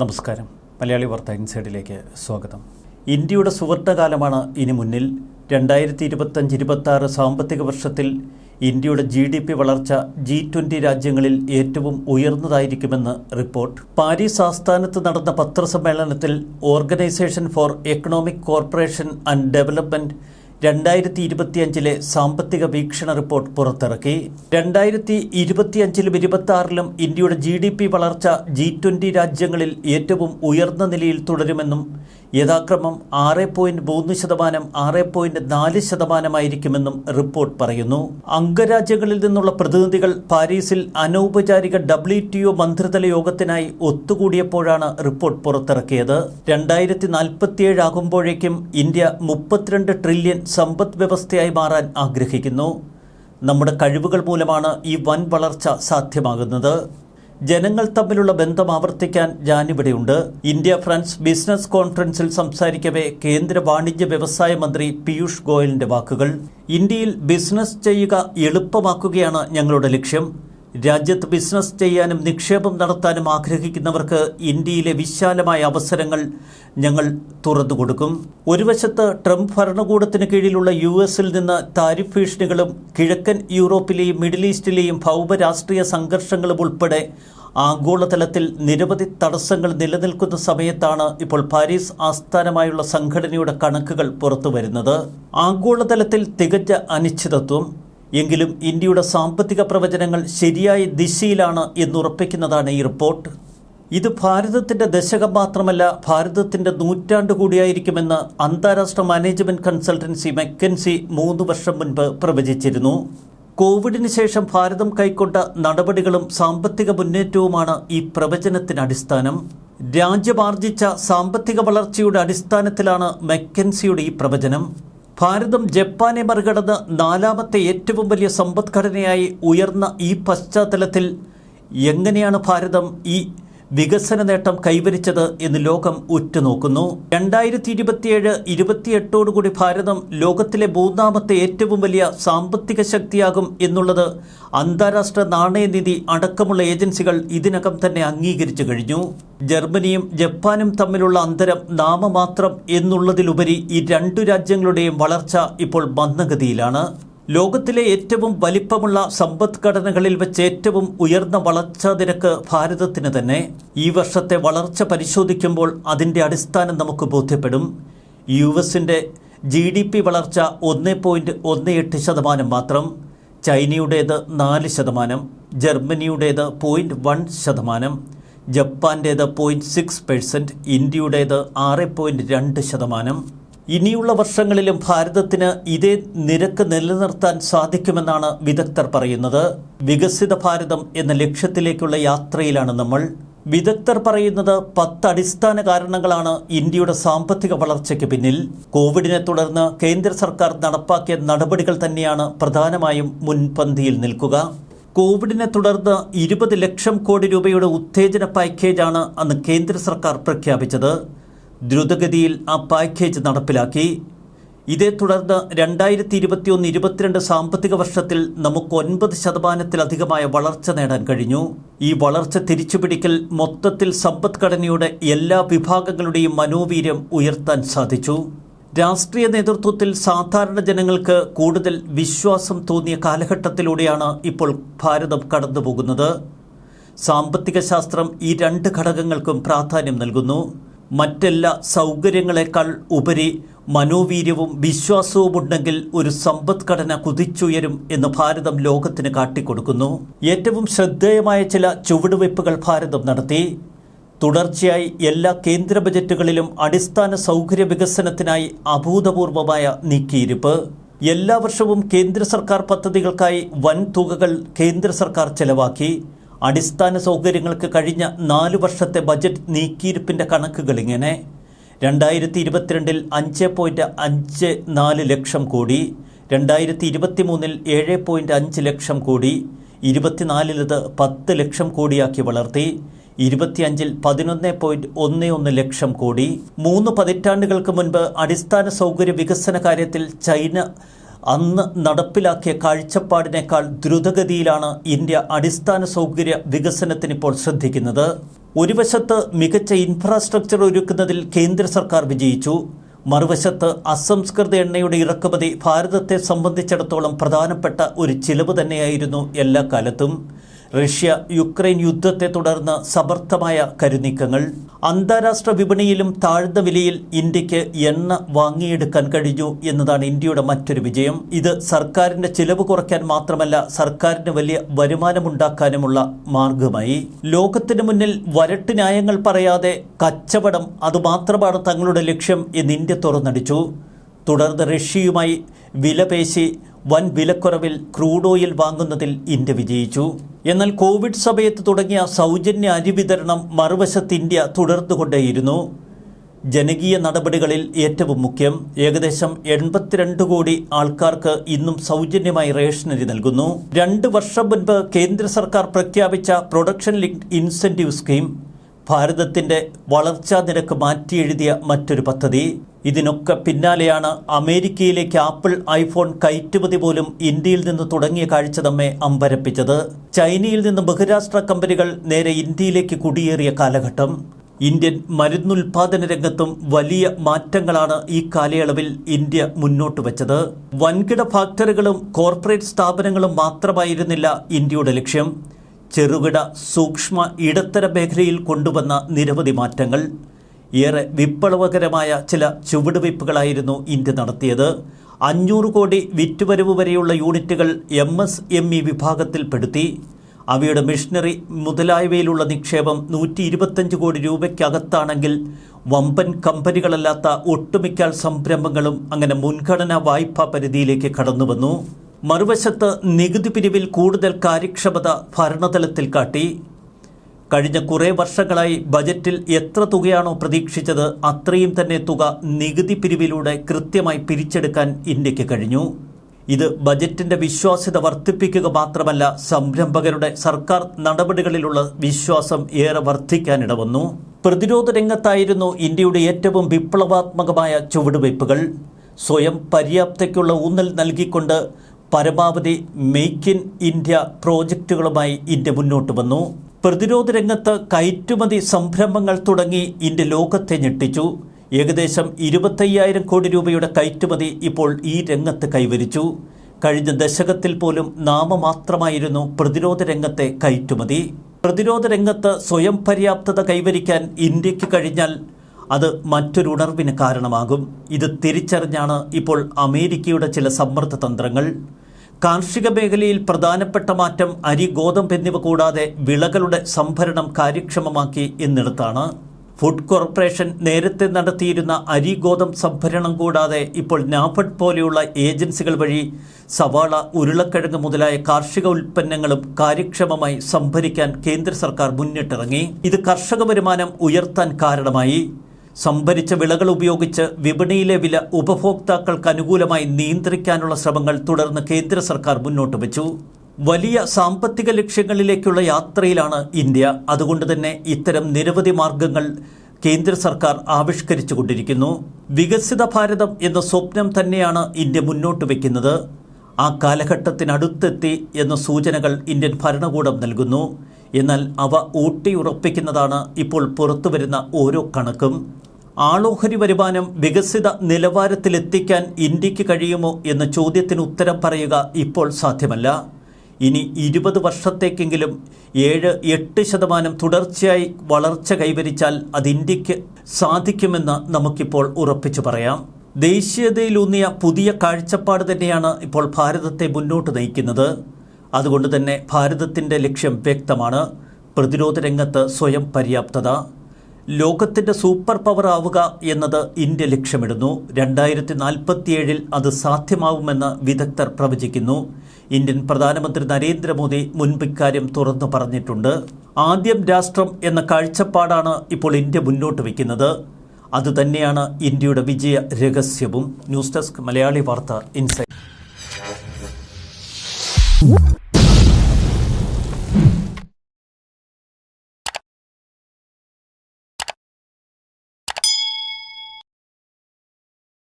നമസ്കാരം. മലയാളി വാർത്ത ഇൻസൈഡിലേക്ക് സ്വാഗതം. ഇന്ത്യയുടെ സുവർണകാലമാണ് ഇനി മുന്നിൽ. രണ്ടായിരത്തി ഇരുപത്തഞ്ച് ഇരുപത്തി ആറ് സാമ്പത്തിക വർഷത്തിൽ ഇന്ത്യയുടെ ജി ഡി പി വളർച്ച ജി ട്വന്റി രാജ്യങ്ങളിൽ ഏറ്റവും ഉയർന്നതായിരിക്കുമെന്ന് റിപ്പോർട്ട്. പാരീസ് ആസ്ഥാനത്ത് നടന്ന പത്രസമ്മേളനത്തിൽ organisation for economic corporation and development രണ്ടായിരത്തി ഇരുപത്തിയഞ്ചിലെ സാമ്പത്തിക വീക്ഷണ റിപ്പോർട്ട് പുറത്തിറക്കി. രണ്ടായിരത്തി ഇരുപത്തിയഞ്ചിലും ഇരുപത്തി ആറിലും ഇന്ത്യയുടെ ജി ഡി പി വളർച്ച ജി ട്വന്റി രാജ്യങ്ങളിൽ ഏറ്റവും ഉയർന്ന നിലയിൽ തുടരുമെന്നും യഥാക്രമം ആറ് പോയിന്റ് മൂന്ന് ശതമാനം ആറ് പോയിന്റ് നാല് ശതമാനമായിരിക്കുമെന്നും റിപ്പോർട്ട് പറയുന്നു. അംഗരാജ്യങ്ങളിൽ നിന്നുള്ള പ്രതിനിധികൾ പാരീസിൽ അനൗപചാരിക ഡബ്ല്യു ടി ഒ മന്ത്രിതല യോഗത്തിനായി ഒത്തുകൂടിയപ്പോഴാണ് റിപ്പോർട്ട് പുറത്തിറക്കിയത്. രണ്ടായിരത്തി നാൽപ്പത്തിയേഴ് ആകുമ്പോഴേക്കും ഇന്ത്യ മുപ്പത്തിരണ്ട് ട്രില്യൺ സമ്പദ് വ്യവസ്ഥയായി മാറാൻ ആഗ്രഹിക്കുന്നു. നമ്മുടെ കഴിവുകൾ മൂലമാണ് ഈ വൻ വളർച്ച സാധ്യമാകുന്നത്. ജനങ്ങൾ തമ്മിലുള്ള ബന്ധം ആവർത്തിക്കാൻ ഞാനിവിടെയുണ്ട് ഇന്ത്യ ഫ്രാൻസ് ബിസിനസ് കോൺഫറൻസിൽ സംസാരിക്കവേ കേന്ദ്ര വാണിജ്യ വ്യവസായ മന്ത്രി പീയൂഷ് ഗോയലിന്റെ വാക്കുകൾ. ഇന്ത്യയിൽ ബിസിനസ് ചെയ്യുക എളുപ്പമാക്കുകയാണ് ഞങ്ങളുടെ ലക്ഷ്യം. രാജ്യത്ത് ബിസിനസ് ചെയ്യാനും നിക്ഷേപം നടത്താനും ആഗ്രഹിക്കുന്നവർക്ക് ഇന്ത്യയിലെ വിശാലമായ അവസരങ്ങൾ ഞങ്ങൾ തുറന്നു കൊടുക്കും. ഒരു വശത്ത് ട്രംപ് ഭരണകൂടത്തിന് കീഴിലുള്ള യു എസിൽ നിന്ന് താരിഫ് ഭീഷണികളും കിഴക്കൻ യൂറോപ്പിലെയും മിഡിൽ ഈസ്റ്റിലെയും ഭൗമരാഷ്ട്രീയ സംഘർഷങ്ങളും ഉൾപ്പെടെ ആഗോളതലത്തിൽ നിരവധി തടസ്സങ്ങൾ നിലനിൽക്കുന്ന സമയത്താണ് ഇപ്പോൾ പാരീസ് ആസ്ഥാനമായുള്ള സംഘടനയുടെ കണക്കുകൾ പുറത്തുവരുന്നത്. ആഗോളതലത്തിൽ തികച്ച അനിശ്ചിതത്വം എങ്കിലും ഇന്ത്യയുടെ സാമ്പത്തിക പ്രവചനങ്ങൾ ശരിയായ ദിശയിലാണ് എന്നുറപ്പിക്കുന്നതാണ് ഈ റിപ്പോർട്ട്. ഇത് ഭാരതത്തിന്റെ ദശകം മാത്രമല്ല ഭാരതത്തിന്റെ നൂറ്റാണ്ട് കൂടിയായിരിക്കുമെന്ന് അന്താരാഷ്ട്ര മാനേജ്മെന്റ് കൺസൾട്ടൻസി മെക്കൻസി മൂന്ന് വർഷം മുൻപ് പ്രവചിച്ചിരുന്നു. കോവിഡിന് ശേഷം ഭാരതം കൈക്കൊണ്ട നടപടികളും സാമ്പത്തിക മുന്നേറ്റവുമാണ് ഈ പ്രവചനത്തിന് അടിസ്ഥാനം. രാജ്യമാർജിച്ച സാമ്പത്തിക വളർച്ചയുടെ അടിസ്ഥാനത്തിലാണ് മെക്കൻസിയുടെ ഈ പ്രവചനം. ഭാരതം ജപ്പാനെ മറികടന്ന് നാലാമത്തെ ഏറ്റവും വലിയ സമ്പദ്ഘടനയായി ഉയർന്ന ഈ പശ്ചാത്തലത്തിൽ എങ്ങനെയാണ് ഭാരതം ഈ വികസന നേട്ടം കൈവരിച്ചത് എന്ന് ലോകം ഉറ്റുനോക്കുന്നു. രണ്ടായിരത്തി ഇരുപത്തിയേഴ് ഇരുപത്തിയെട്ടോടുകൂടി ഭാരതം ലോകത്തിലെ മൂന്നാമത്തെ ഏറ്റവും വലിയ സാമ്പത്തിക ശക്തിയാകും എന്നുള്ളത് അന്താരാഷ്ട്ര നാണയനിധി അടക്കമുള്ള ഏജൻസികൾ ഇതിനകം തന്നെ അംഗീകരിച്ചു കഴിഞ്ഞു. ജർമ്മനിയും ജപ്പാനും തമ്മിലുള്ള അന്തരം നാമമാത്രം എന്നുള്ളതിലുപരി ഈ രണ്ടു രാജ്യങ്ങളുടെയും വളർച്ച ഇപ്പോൾ മന്ദഗതിയിലാണ് ലോകത്തിലെ ഏറ്റവും വലിപ്പമുള്ള സമ്പദ്ഘടനകളിൽ വെച്ച് ഏറ്റവും ഉയർന്ന വളർച്ചാ നിരക്ക് ഭാരതത്തിന് തന്നെ. ഈ വർഷത്തെ വളർച്ച പരിശോധിക്കുമ്പോൾ അതിന്റെ അടിസ്ഥാനം നമുക്ക് ബോധ്യപ്പെടും. യു എസിന്റെ ജി ഡി പി വളർച്ച ഒന്ന് പോയിന്റ് ഒന്ന് എട്ട് ശതമാനം മാത്രം. ചൈനയുടേത് നാല് ശതമാനം. ജർമ്മനിയുടേത് പോയിന്റ് വൺ ശതമാനം. ജപ്പാന്റേത് പോയിന്റ് സിക്സ് പെർസെന്റ്. ഇന്ത്യയുടേത് ആറ് പോയിന്റ് രണ്ട് ശതമാനം. ഇനിയുള്ള വർഷങ്ങളിലും ഭാരതത്തിന് ഇതേ നിരക്ക് നിലനിർത്താൻ സാധിക്കുമെന്നാണ് വിദഗ്ധർ പറയുന്നത്. വികസിത ഭാരതം എന്ന ലക്ഷ്യത്തിലേക്കുള്ള യാത്രയിലാണ് നമ്മൾ. വിദഗ്ധർ പറയുന്നത് പത്ത് അടിസ്ഥാന കാരണങ്ങളാണ് ഇന്ത്യയുടെ സാമ്പത്തിക വളർച്ചയ്ക്ക് പിന്നിൽ. കോവിഡിനെ തുടർന്ന് കേന്ദ്ര സർക്കാർ നടപ്പാക്കിയ നടപടികൾ തന്നെയാണ് പ്രധാനമായും മുൻപന്തിയിൽ നിൽക്കുക. കോവിഡിനെ തുടർന്ന് ഇരുപത് ലക്ഷം കോടി രൂപയുടെ ഉത്തേജന പാക്കേജാണ് അന്ന് കേന്ദ്ര സർക്കാർ പ്രഖ്യാപിച്ചത്. ദ്രുതഗതിയിൽ ആ പാക്കേജ് നടപ്പിലാക്കി. ഇതേ തുടർന്ന് രണ്ടായിരത്തി ഇരുപത്തിയൊന്ന് ഇരുപത്തിരണ്ട് സാമ്പത്തിക വർഷത്തിൽ നമുക്ക് ഒൻപത് ശതമാനത്തിലധികമായ വളർച്ച നേടാൻ കഴിഞ്ഞു. ഈ വളർച്ച തിരിച്ചുപിടിക്കൽ മൊത്തത്തിൽ സമ്പദ്ഘടനയുടെ എല്ലാ വിഭാഗങ്ങളുടെയും മനോവീര്യം ഉയർത്താൻ സാധിച്ചു. രാഷ്ട്രീയ നേതൃത്വത്തിൽ സാധാരണ ജനങ്ങൾക്ക് കൂടുതൽ വിശ്വാസം തോന്നിയ കാലഘട്ടത്തിലൂടെയാണ് ഇപ്പോൾ ഭാരതം കടന്നുപോകുന്നത്. സാമ്പത്തിക ശാസ്ത്രം ഈ രണ്ട് ഘടകങ്ങൾക്കും പ്രാധാന്യം നൽകുന്നു. മറ്റെല്ലാ സൗകര്യങ്ങളെക്കാൾ ഉപരി മനോവീര്യവും വിശ്വാസവും ഉണ്ടെങ്കിൽ ഒരു സമ്പദ്ഘടന കുതിച്ചുയരും എന്ന് ഭാരതം ലോകത്തിന് കാട്ടിക്കൊടുക്കുന്നു. ഏറ്റവും ശ്രദ്ധേയമായ ചില ചുവടുവയ്പ്പുകൾ ഭാരതം നടത്തി. തുടർച്ചയായി എല്ലാ കേന്ദ്ര ബജറ്റുകളിലും അടിസ്ഥാന സൗകര്യ വികസനത്തിനായി അഭൂതപൂർവമായ നീക്കിയിരിപ്പ്. എല്ലാ വർഷവും കേന്ദ്ര സർക്കാർ പദ്ധതികൾക്കായി വൻ തുകകൾ കേന്ദ്ര സർക്കാർ ചെലവാക്കി. അടിസ്ഥാന സൗകര്യങ്ങൾക്ക് കഴിഞ്ഞ നാല് വർഷത്തെ ബജറ്റ് നീക്കിയിരിപ്പിന്റെ കണക്കുകൾ ഇങ്ങനെ. രണ്ടായിരത്തി ഇരുപത്തിരണ്ടിൽ അഞ്ച് പോയിന്റ് അഞ്ച് നാല് ലക്ഷം കോടി രണ്ടായിരത്തി ഇരുപത്തി മൂന്നിൽ ഏഴ് പോയിന്റ് അഞ്ച് ലക്ഷം കോടി ഇരുപത്തിനാലിലത് പത്ത് ലക്ഷം കോടിയാക്കി വളർത്തി ഇരുപത്തിയഞ്ചിൽ പതിനൊന്ന് പോയിന്റ് ഒന്ന് ഒന്ന് ലക്ഷം കോടി. മൂന്ന് പതിറ്റാണ്ടുകൾക്ക് മുൻപ് അടിസ്ഥാന സൗകര്യ വികസന കാര്യത്തിൽ ചൈന അന്ന് നടപ്പിലാക്കിയ കാഴ്ചപ്പാടിനേക്കാൾ ദ്രുതഗതിയിലാണ് ഇന്ത്യ അടിസ്ഥാന സൗകര്യ വികസനത്തിന് ഇപ്പോൾ ശ്രദ്ധിക്കുന്നത്. ഒരു വശത്ത് മികച്ച ഇൻഫ്രാസ്ട്രക്ചർ ഒരുക്കുന്നതിൽ കേന്ദ്ര സർക്കാർ വിജയിച്ചു. മറുവശത്ത് അസംസ്കൃത എണ്ണയുടെ ഇറക്കുമതി ഭാരതത്തെ സംബന്ധിച്ചിടത്തോളം പ്രധാനപ്പെട്ട ഒരു ചിലവ് തന്നെയായിരുന്നു എല്ലാ കാലത്തും. റഷ്യ യുക്രൈൻ യുദ്ധത്തെ തുടർന്ന് സമർത്ഥമായ കരുനീക്കങ്ങൾ. അന്താരാഷ്ട്ര വിപണിയിലും താഴ്ന്ന വിലയിൽ ഇന്ത്യയ്ക്ക് എണ്ണ വാങ്ങിയെടുക്കാൻ കഴിഞ്ഞു എന്നതാണ് ഇന്ത്യയുടെ മറ്റൊരു വിജയം. ഇത് സർക്കാരിന്റെ ചിലവ് കുറയ്ക്കാൻ മാത്രമല്ല സർക്കാരിന് വലിയ വരുമാനമുണ്ടാക്കാനുമുള്ള മാർഗമായി ലോകത്തിന് മുന്നിൽ വരട്ട് ന്യായങ്ങൾ പറയാതെ കച്ചവടം അതുമാത്രമാണ് തങ്ങളുടെ ലക്ഷ്യം എന്ന് ഇന്ത്യ തുറന്നടിച്ചു. തുടർന്ന് റഷ്യയുമായി വിലപേശി വൻ വിലക്കുറവിൽ ക്രൂഡ് ഓയിൽ വാങ്ങുന്നതിൽ ഇന്ത്യ വിജയിച്ചു. എന്നാൽ കോവിഡ് സമയത്ത് തുടങ്ങിയ സൗജന്യ അരി വിതരണം മറുവശത്ത് ഇന്ത്യ തുടർന്നുകൊണ്ടേയിരുന്നു. ജനകീയ നടപടികളിൽ ഏറ്റവും മുഖ്യം. ഏകദേശം എൺപത്തിരണ്ട് കോടി ആൾക്കാർക്ക് ഇന്നും സൗജന്യമായി റേഷനരി നൽകുന്നു. രണ്ട് വർഷം മുൻപ് കേന്ദ്ര സർക്കാർ പ്രഖ്യാപിച്ച പ്രൊഡക്ഷൻ ലിങ്ക്ഡ് ഇൻസെന്റീവ് സ്കീം ഭാരതത്തിന്റെ വളർച്ചാ നിരക്ക് മാറ്റിയെഴുതിയ മറ്റൊരു പദ്ധതി. ഇതിനൊക്കെ പിന്നാലെയാണ് അമേരിക്കയിലേക്ക് ആപ്പിൾ ഐഫോൺ കയറ്റുമതി പോലും ഇന്ത്യയിൽ നിന്ന് തുടങ്ങിയ കാഴ്ച നമ്മെ അമ്പരപ്പിച്ചത്. ചൈനയിൽ നിന്ന് ബഹുരാഷ്ട്ര കമ്പനികൾ നേരെ ഇന്ത്യയിലേക്ക് കുടിയേറിയ കാലഘട്ടം. ഇന്ത്യൻ മരുന്നുൽപാദന രംഗത്തും വലിയ മാറ്റങ്ങളാണ് ഈ കാലയളവിൽ ഇന്ത്യ മുന്നോട്ട് വച്ചത്. വൻകിട ഫാക്ടറികളും കോർപ്പറേറ്റ് സ്ഥാപനങ്ങളും മാത്രമായിരുന്നില്ല ഇന്ത്യയുടെ ലക്ഷ്യം. ചെറുകിട സൂക്ഷ്മ ഇടത്തര മേഖലയിൽ കൊണ്ടുവന്ന നിരവധി മാറ്റങ്ങൾ. ഏറെ വിപ്ലവകരമായ ചില ചുവടുവയ്പ്പുകളായിരുന്നു ഇന്ത്യ നടത്തിയത്. അഞ്ഞൂറ് കോടി വിറ്റുവരവ് വരെയുള്ള യൂണിറ്റുകൾ എം എസ് എം ഇ വിഭാഗത്തിൽപ്പെടുത്തി. അവയുടെ മിഷനറി മുതലായവയിലുള്ള നിക്ഷേപം നൂറ്റി ഇരുപത്തഞ്ച് കോടി രൂപയ്ക്കകത്താണെങ്കിൽ വമ്പൻ കമ്പനികളല്ലാത്ത ഒട്ടുമിക്ക സംരംഭങ്ങളും അങ്ങനെ മുൻഗണനാ വായ്പാ പരിധിയിലേക്ക് കടന്നുവന്നു. മറുവശത്ത് നികുതി പിരിവിൽ കൂടുതൽ കാര്യക്ഷമത ഭരണതലത്തിൽ കാട്ടി. കഴിഞ്ഞ കുറേ വർഷങ്ങളായി ബജറ്റിൽ എത്ര തുകയാണോ പ്രതീക്ഷിച്ചത് അത്രയും തന്നെ തുക നികുതി പിരിവിലൂടെ കൃത്യമായി പിരിച്ചെടുക്കാൻ ഇന്ത്യയ്ക്ക് കഴിഞ്ഞു. ഇത് ബജറ്റിന്റെ വിശ്വാസ്യത വർദ്ധിപ്പിക്കുക മാത്രമല്ല സംരംഭകരുടെ സർക്കാർ നടപടികളിലുള്ള വിശ്വാസം ഏറെ വർദ്ധിക്കാനിടവന്നു പ്രതിരോധ രംഗത്തായിരുന്നു ഇന്ത്യയുടെ ഏറ്റവും വിപ്ലവാത്മകമായ ചുവടുവയ്പ്പുകൾ. സ്വയം പര്യാപ്തയ്ക്കുള്ള ഊന്നൽ നൽകിക്കൊണ്ട് പരമാവധി മെയ്ക്ക് ഇൻ ഇന്ത്യ പ്രോജക്റ്റുകളുമായി ഇന്ത്യ മുന്നോട്ട് വന്നു. പ്രതിരോധ രംഗത്ത് കയറ്റുമതി സംരംഭങ്ങൾ തുടങ്ങി ഇന്ത്യ ലോകത്തെ ഞെട്ടിച്ചു. ഏകദേശം ഇരുപത്തയ്യായിരം കോടി രൂപയുടെ കയറ്റുമതി ഇപ്പോൾ ഈ രംഗത്ത് കൈവരിച്ചു. കഴിഞ്ഞ ദശകത്തിൽ പോലും നാമമാത്രമായിരുന്നു പ്രതിരോധ രംഗത്തെ കയറ്റുമതി. പ്രതിരോധ രംഗത്ത് സ്വയം പര്യാപ്തത കൈവരിക്കാൻ ഇന്ത്യയ്ക്ക് കഴിഞ്ഞാൽ അത് മറ്റൊരു ഉണർവിന് കാരണമാകും. ഇത് തിരിച്ചറിഞ്ഞാണ് ഇപ്പോൾ അമേരിക്കയുടെ ചില സമ്മർദ്ദ തന്ത്രങ്ങൾ. കാർഷിക മേഖലയിൽ പ്രധാനപ്പെട്ട മാറ്റം അരി ഗോതമ്പ് എന്നിവ കൂടാതെ വിളകളുടെ സംഭരണം കാര്യക്ഷമമാക്കി എന്നിടത്താണ്. ഫുഡ് കോർപ്പറേഷൻ നേരത്തെ നടത്തിയിരുന്ന അരി ഗോതമ്പ് സംഭരണം കൂടാതെ ഇപ്പോൾ നാഫഡ് പോലെയുള്ള ഏജൻസികൾ വഴി സവാള ഉരുളക്കിഴങ്ങ് മുതലായ കാർഷിക ഉൽപ്പന്നങ്ങളും കാര്യക്ഷമമായി സംഭരിക്കാൻ കേന്ദ്ര സർക്കാർ മുന്നിട്ടിറങ്ങി. ഇത് കർഷക വരുമാനം ഉയർത്താൻ കാരണമായി. സംഭരിച്ച വിളകൾ ഉപയോഗിച്ച് വിപണിയിലെ വില ഉപഭോക്താക്കൾക്ക് അനുകൂലമായി നിയന്ത്രിക്കാനുള്ള ശ്രമങ്ങൾ തുടർന്ന് കേന്ദ്ര സർക്കാർ മുന്നോട്ട് വെച്ചു. വലിയ സാമ്പത്തിക ലക്ഷ്യങ്ങളിലേക്കുള്ള യാത്രയിലാണ് ഇന്ത്യ. അതുകൊണ്ട് തന്നെ ഇത്തരം നിരവധി മാർഗങ്ങൾ കേന്ദ്ര സർക്കാർ ആവിഷ്കരിച്ചുകൊണ്ടിരിക്കുന്നു. വികസിത ഭാരതം എന്ന സ്വപ്നം തന്നെയാണ് ഇന്ത്യ മുന്നോട്ട് വയ്ക്കുന്നത് ആ കാലഘട്ടത്തിനടുത്തെത്തി എന്ന സൂചനകൾ ഇന്ത്യൻ ഭരണകൂടം നൽകുന്നു. എന്നാൽ അവ ഊട്ടിയുറപ്പിക്കുന്നതാണ് ഇപ്പോൾ പുറത്തുവരുന്ന ഓരോ കണക്കും. ആളോഹരി വരുമാനം വികസിത നിലവാരത്തിലെത്തിക്കാൻ ഇന്ത്യയ്ക്ക് കഴിയുമോ എന്ന ചോദ്യത്തിന് ഉത്തരം പറയുക ഇപ്പോൾ സാധ്യമല്ല. ഇനി ഇരുപത് വർഷത്തേക്കെങ്കിലും ഏഴ് എട്ട് ശതമാനം തുടർച്ചയായി വളർച്ച കൈവരിച്ചാൽ അത് ഇന്ത്യയ്ക്ക് സാധിക്കുമെന്ന് നമുക്കിപ്പോൾ ഉറപ്പിച്ചു പറയാം. ദേശീയതയിലൂന്നിയ പുതിയ കാഴ്ചപ്പാട് തന്നെയാണ് ഇപ്പോൾ ഭാരതത്തെ മുന്നോട്ട് നയിക്കുന്നത്. അതുകൊണ്ട് തന്നെ ഭാരതത്തിന്റെ ലക്ഷ്യം വ്യക്തമാണ്. പ്രതിരോധ രംഗത്ത് സ്വയം പര്യാപ്തത. ലോകത്തിന്റെ സൂപ്പർ പവർ ആവുക എന്നത് ഇന്ത്യ ലക്ഷ്യമിടുന്നു. രണ്ടായിരത്തി നാൽപ്പത്തിയേഴിൽ അത് സാധ്യമാവുമെന്ന് വിദഗ്ധർ പ്രവചിക്കുന്നു. ഇന്ത്യൻ പ്രധാനമന്ത്രി നരേന്ദ്രമോദി മുൻപ് ഇക്കാര്യം തുറന്നു പറഞ്ഞിട്ടുണ്ട്. ആദ്യം രാഷ്ട്രം എന്ന കാഴ്ചപ്പാടാണ് ഇപ്പോൾ ഇന്ത്യ മുന്നോട്ട് വയ്ക്കുന്നത്. അതുതന്നെയാണ് ഇന്ത്യയുടെ വിജയ രഹസ്യവും. ന്യൂസ് ഡെസ്ക് മലയാളി വാർത്ത ഇൻസൈറ്റ്